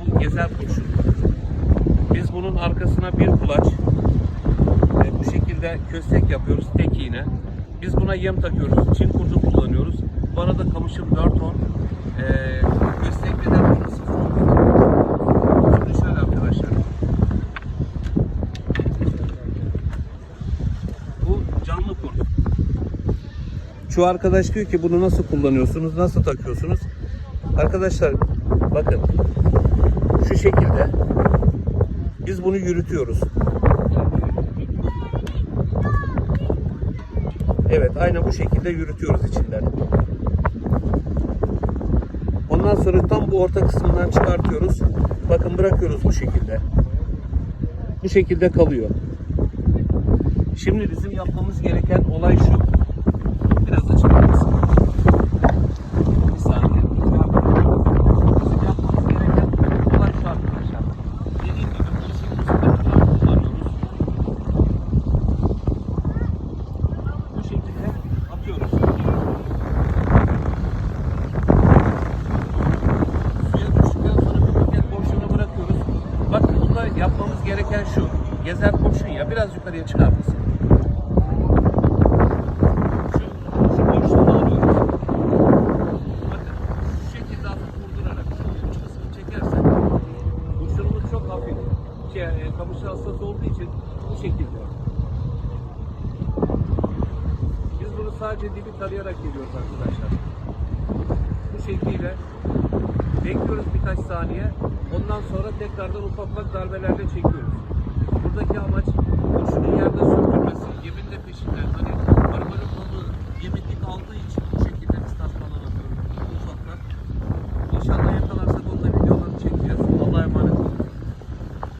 Bu gezer kurşun. Biz bunun arkasına bir kulaç e, bu şekilde köstek yapıyoruz tek iğne. Biz buna yem takıyoruz. Çin kurdu kullanıyoruz. Bu arada kamışım 4 ton. Ee, e, köstekle de burası Şimdi şöyle arkadaşlar. Bu canlı kurt. Şu arkadaş diyor ki bunu nasıl kullanıyorsunuz, nasıl takıyorsunuz? Arkadaşlar bakın şu şekilde biz bunu yürütüyoruz. Evet aynı bu şekilde yürütüyoruz içinden. Ondan sonra tam bu orta kısmından çıkartıyoruz. Bakın bırakıyoruz bu şekilde. Bu şekilde kalıyor. Şimdi bizim yapmamız gereken olay şu. Biraz açalım. mısın? Bir saniye. Bizim yapmamız gereken olay şu arkadaşlar. Dediğim gibi bu şekilde kullanıyoruz. Bu şekilde atıyoruz. Suya düştükten sonra bir paket boşluğuna bırakıyoruz. Bakın burada yapmamız gereken şu. Gezer kurşun ya biraz yukarıya çıkar mısın? Şu, şu boşluğunu alıyoruz. Bakın şu şekilde hafif vurdurarak şu uç kısmını çekersen kurşunumuz çok hafif. Şey, e, kamışı hassas olduğu için bu şekilde. Biz bunu sadece dibi tarayarak geliyoruz arkadaşlar. Bu şekliyle bekliyoruz birkaç saniye. Ondan sonra tekrardan ufak ufak darbelerle çekiyoruz. Buradaki amaç kurşunun yerde peşinden